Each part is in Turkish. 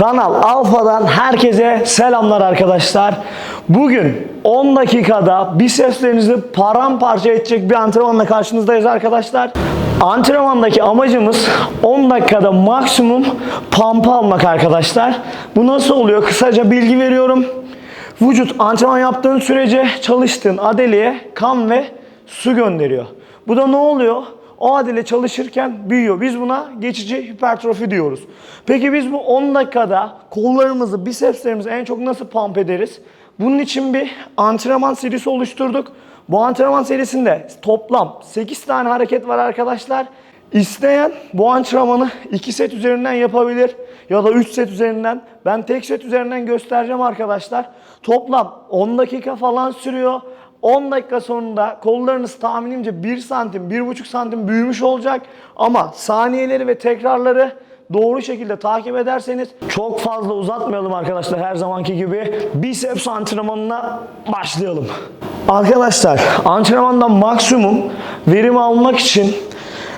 Kanal Alfa'dan herkese selamlar arkadaşlar. Bugün 10 dakikada bisepslerinizi paramparça edecek bir antrenmanla karşınızdayız arkadaşlar. Antrenmandaki amacımız 10 dakikada maksimum pump almak arkadaşlar. Bu nasıl oluyor? Kısaca bilgi veriyorum. Vücut antrenman yaptığın sürece çalıştığın adeliye kan ve su gönderiyor. Bu da ne oluyor? O adile çalışırken büyüyor. Biz buna geçici hipertrofi diyoruz. Peki biz bu 10 dakikada kollarımızı, bisepslerimizi en çok nasıl pump ederiz? Bunun için bir antrenman serisi oluşturduk. Bu antrenman serisinde toplam 8 tane hareket var arkadaşlar. İsteyen bu antrenmanı 2 set üzerinden yapabilir ya da 3 set üzerinden. Ben tek set üzerinden göstereceğim arkadaşlar. Toplam 10 dakika falan sürüyor. 10 dakika sonunda kollarınız tahminimce 1 santim, 1,5 santim büyümüş olacak. Ama saniyeleri ve tekrarları doğru şekilde takip ederseniz çok fazla uzatmayalım arkadaşlar her zamanki gibi. Biceps antrenmanına başlayalım. Arkadaşlar antrenmandan maksimum verim almak için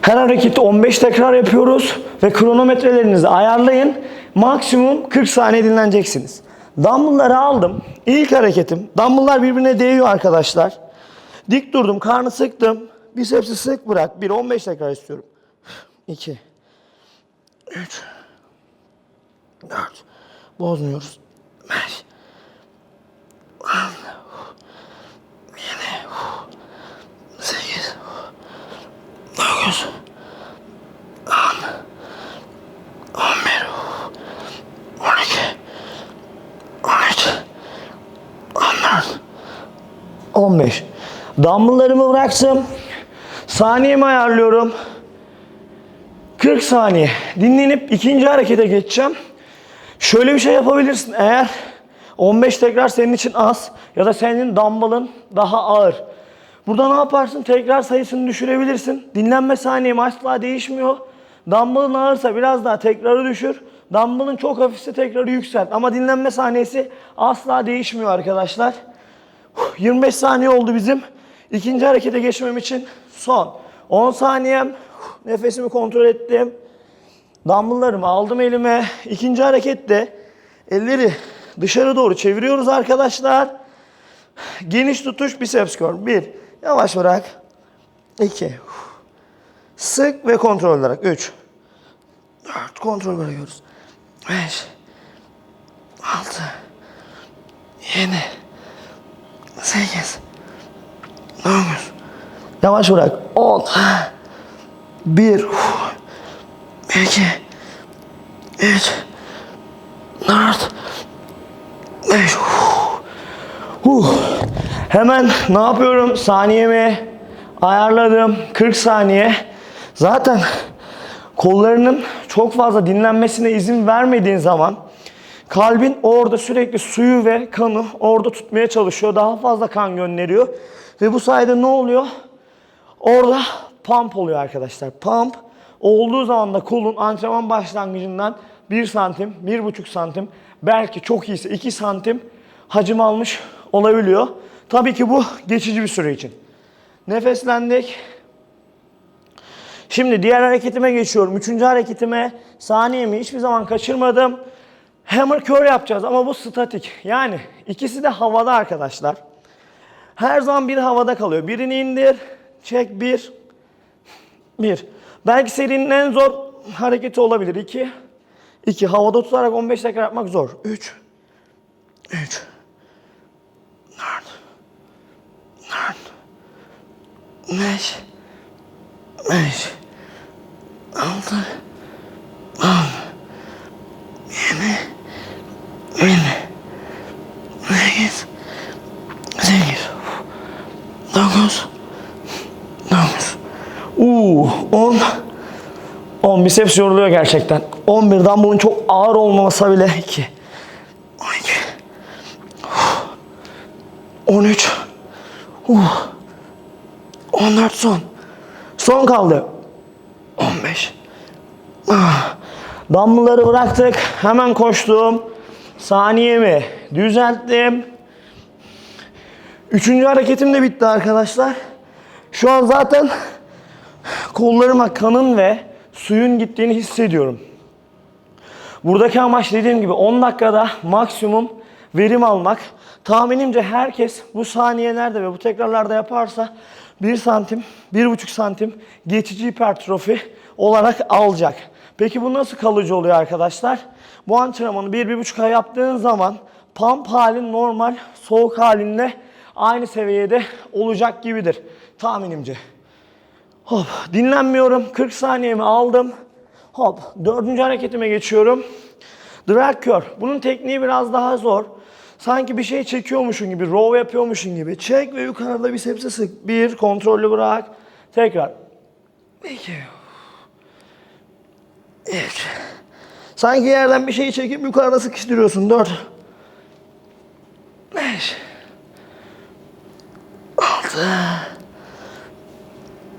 her hareketi 15 tekrar yapıyoruz ve kronometrelerinizi ayarlayın. Maksimum 40 saniye dinleneceksiniz. Dumbbell'ları aldım. İlk hareketim. Dumbbell'lar birbirine değiyor arkadaşlar. Dik durdum, karnı sıktım. Bisepsi sık bırak. 1 15 tekrar istiyorum. 2 3 4 Bozmuyoruz. 5 7 8 9 10 11 12 13 14 15 Dumbbell'larımı bıraktım. Saniyemi ayarlıyorum. 40 saniye dinlenip ikinci harekete geçeceğim. Şöyle bir şey yapabilirsin. Eğer 15 tekrar senin için az ya da senin dumbbell'ın daha ağır. Burada ne yaparsın? Tekrar sayısını düşürebilirsin. Dinlenme saniyem asla değişmiyor. Dumbbell'ın ağırsa biraz daha tekrarı düşür. Dumbbell'ın çok hafifse tekrarı yükselt. Ama dinlenme saniyesi asla değişmiyor arkadaşlar. 25 saniye oldu bizim. İkinci harekete geçmem için son 10 saniyem. Nefesimi kontrol ettim. Dumbbell'larımı aldım elime. İkinci harekette elleri dışarı doğru çeviriyoruz arkadaşlar. Geniş tutuş biceps curl. 1. Yavaş bırak. 2. Sık ve kontrol olarak. 3. 4. Kontrol bırakıyoruz. 5. 6. 7. 8. Yavaş bırak. On. Bir. İki. Üç. Dört. Beş. Huh. Hemen ne yapıyorum? Saniyemi ayarladım. 40 saniye. Zaten kollarının çok fazla dinlenmesine izin vermediğin zaman kalbin orada sürekli suyu ve kanı orada tutmaya çalışıyor. Daha fazla kan gönderiyor. Ve bu sayede ne oluyor? Orada pump oluyor arkadaşlar. Pump olduğu zaman da kolun antrenman başlangıcından 1 santim, 1,5 santim, belki çok iyiyse 2 santim hacim almış olabiliyor. Tabii ki bu geçici bir süre için. Nefeslendik. Şimdi diğer hareketime geçiyorum. Üçüncü hareketime saniyemi hiçbir zaman kaçırmadım. Hammer curl yapacağız ama bu statik. Yani ikisi de havada arkadaşlar. Her zaman biri havada kalıyor. Birini indir, çek bir, bir. Belki serinin en zor hareketi olabilir. İki, iki. Havada tutarak 15 tekrar yapmak zor. Üç, üç, dört, dört, beş, beş, altı, on, yedi, yedi, sekiz, sekiz, dokuz, dokuz. Uuu 10 10 biceps yoruluyor gerçekten. 11'den bunun çok ağır olmaması bile 2 12 13 uh, 14 son. Son kaldı. 15 ah. Dumbbellları bıraktık. Hemen koştum. Saniyemi düzelttim. Üçüncü hareketim de bitti arkadaşlar. Şu an zaten kollarıma kanın ve suyun gittiğini hissediyorum. Buradaki amaç dediğim gibi 10 dakikada maksimum verim almak. Tahminimce herkes bu saniyelerde ve bu tekrarlarda yaparsa 1 santim, 1,5 santim geçici hipertrofi olarak alacak. Peki bu nasıl kalıcı oluyor arkadaşlar? Bu antrenmanı 1-1,5 ay yaptığın zaman pump halin normal soğuk halinde aynı seviyede olacak gibidir tahminimce. Hop dinlenmiyorum. 40 saniyemi aldım. Hop dördüncü hareketime geçiyorum. Drag curl. Bunun tekniği biraz daha zor. Sanki bir şey çekiyormuşsun gibi, row yapıyormuşsun gibi. Çek ve yukarıda bisepsi sık. Bir, kontrollü bırak. Tekrar. İki. Üç. Sanki yerden bir şeyi çekip yukarıda sıkıştırıyorsun. Dört. Beş. Altı.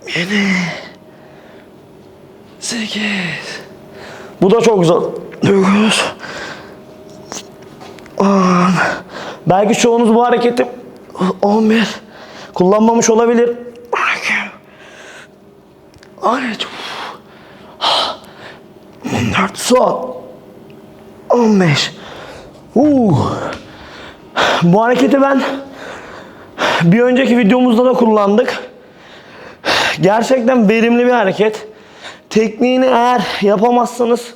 Yedi. Sekiz. Bu da çok zor. Dokuz. On. Belki çoğunuz bu hareketi 11 kullanmamış olabilir. 12. 13. 14. Son. 15. Uh. Bu hareketi ben bir önceki videomuzda da kullandık. Gerçekten verimli bir hareket. Tekniğini eğer yapamazsanız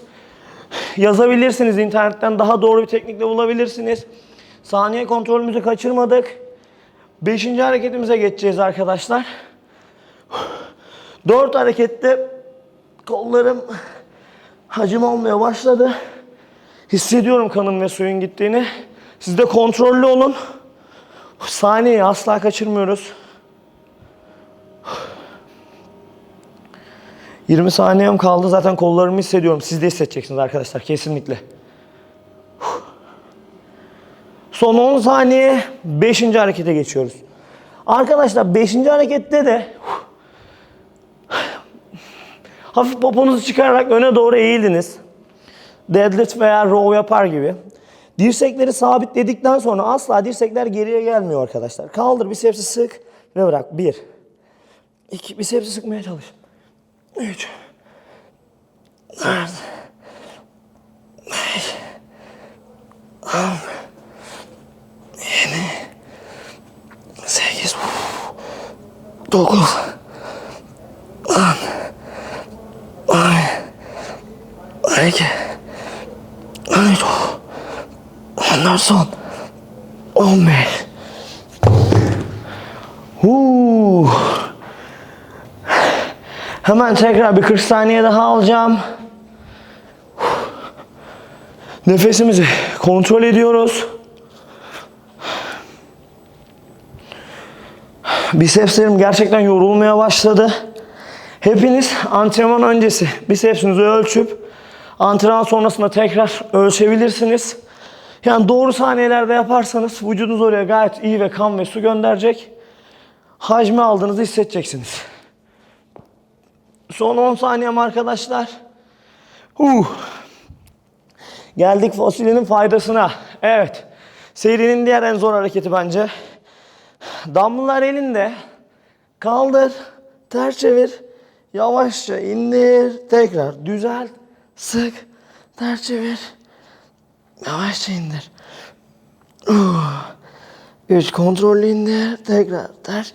yazabilirsiniz internetten. Daha doğru bir teknikle bulabilirsiniz. Saniye kontrolümüzü kaçırmadık. Beşinci hareketimize geçeceğiz arkadaşlar. Dört harekette kollarım hacim olmaya başladı. Hissediyorum kanın ve suyun gittiğini. Siz de kontrollü olun. Saniyeyi asla kaçırmıyoruz. 20 saniyem kaldı. Zaten kollarımı hissediyorum. Siz de hissedeceksiniz arkadaşlar. Kesinlikle. Son 10 saniye 5. harekete geçiyoruz. Arkadaşlar 5. harekette de hafif poponuzu çıkararak öne doğru eğildiniz. Deadlift veya row yapar gibi. Dirsekleri sabitledikten sonra asla dirsekler geriye gelmiyor arkadaşlar. Kaldır bisepsi sık ve bırak. 1 2 bisepsi sıkmaya çalış. 3 4 5 6 7 8 9 10 12 13 14 son. 15 Huu. Hemen tekrar bir 40 saniye daha alacağım. Nefesimizi kontrol ediyoruz. Bisepslerim gerçekten yorulmaya başladı. Hepiniz antrenman öncesi bisepsinizi ölçüp antrenman sonrasında tekrar ölçebilirsiniz. Yani doğru saniyelerde yaparsanız vücudunuz oraya gayet iyi ve kan ve su gönderecek. Hacmi aldığınızı hissedeceksiniz. Son 10 saniyem arkadaşlar. Huh. Geldik fosilinin faydasına. Evet. Serinin diğer en zor hareketi bence. Dumbbell'lar elinde. Kaldır. Ters çevir. Yavaşça indir. Tekrar düzelt. Sık. Ters çevir. Yavaşça indir. Uh. Üç kontrollü indir. Tekrar ters.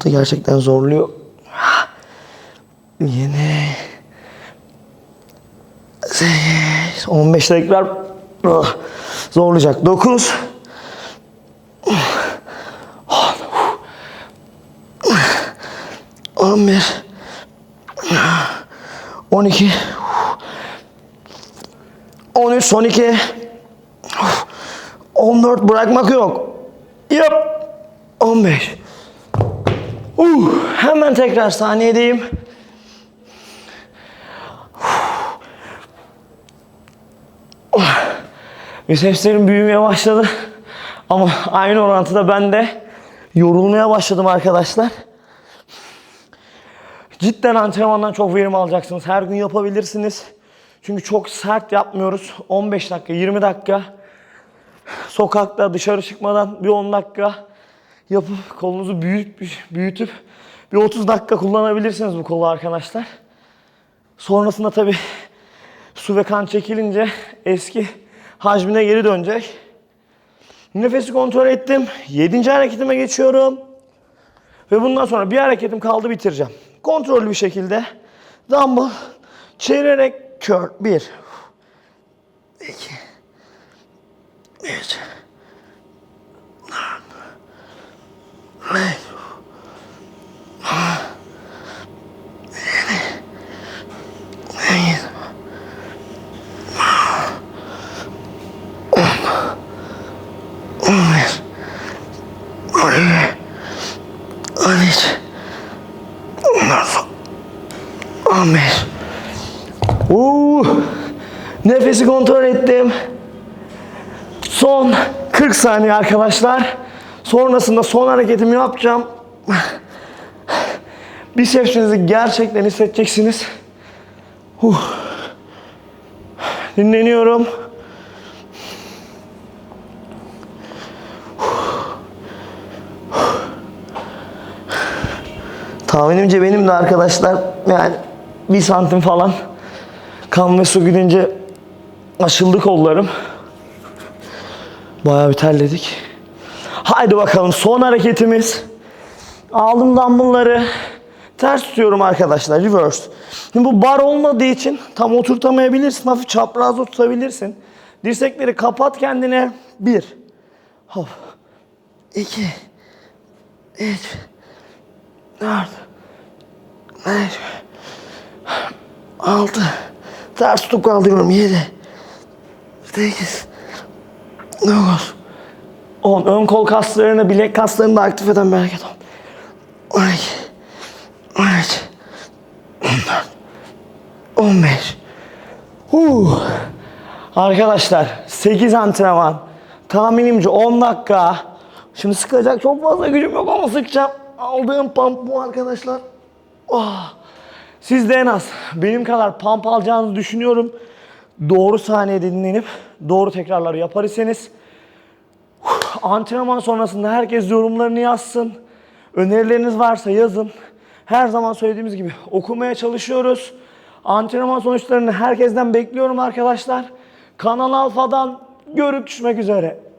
Altı gerçekten zorluyor. On beş tekrar. Ah, Zorlayacak. Dokuz. On. On bir. On iki. 13, son 2. 14 bırakmak yok. Yap. 15. Uh, hemen tekrar saniyedeyim. Bisepslerim büyümeye başladı. Ama aynı orantıda ben de yorulmaya başladım arkadaşlar. Cidden antrenmandan çok verim alacaksınız. Her gün yapabilirsiniz. Çünkü çok sert yapmıyoruz. 15 dakika, 20 dakika sokakta dışarı çıkmadan bir 10 dakika yapıp kolunuzu büyüt, büyütüp bir 30 dakika kullanabilirsiniz bu kolu arkadaşlar. Sonrasında tabi su ve kan çekilince eski hacmine geri dönecek. Nefesi kontrol ettim. 7. hareketime geçiyorum. Ve bundan sonra bir hareketim kaldı bitireceğim. Kontrollü bir şekilde dumbbell çevirerek kör 1 2 3 beş. Uuu. Nefesi kontrol ettim. Son 40 saniye arkadaşlar. Sonrasında son hareketimi yapacağım. Bicepsinizi gerçekten hissedeceksiniz. Huh. Dinleniyorum. Tahminimce benim de arkadaşlar yani bir santim falan kan ve su gidince açıldı kollarım. Bayağı bir terledik. Haydi bakalım son hareketimiz. Aldım dumbbellları. Ters tutuyorum arkadaşlar. Reverse. Şimdi bu bar olmadığı için tam oturtamayabilirsin. Hafif çapraz tutabilirsin. Dirsekleri kapat kendine. Bir. Hop. İki. Üç. Dört. Beş. Altı. Ters tutup kaldırıyorum. Yedi. Sekiz. Dokuz. On. Ön kol kaslarını, bilek kaslarını da aktif eden bir hareket. On. On iki. On üç. On dört. On beş. Huh. Arkadaşlar 8 antrenman. Tahminimce 10 dakika. Şimdi sıkacak çok fazla gücüm yok ama sıkacağım. Aldığım pump bu arkadaşlar. Oh. Siz de en az benim kadar pump alacağınızı düşünüyorum. Doğru saniyede dinlenip doğru tekrarları yapar iseniz antrenman sonrasında herkes yorumlarını yazsın. Önerileriniz varsa yazın. Her zaman söylediğimiz gibi okumaya çalışıyoruz. Antrenman sonuçlarını herkesten bekliyorum arkadaşlar. Kanal Alfa'dan görüşmek üzere.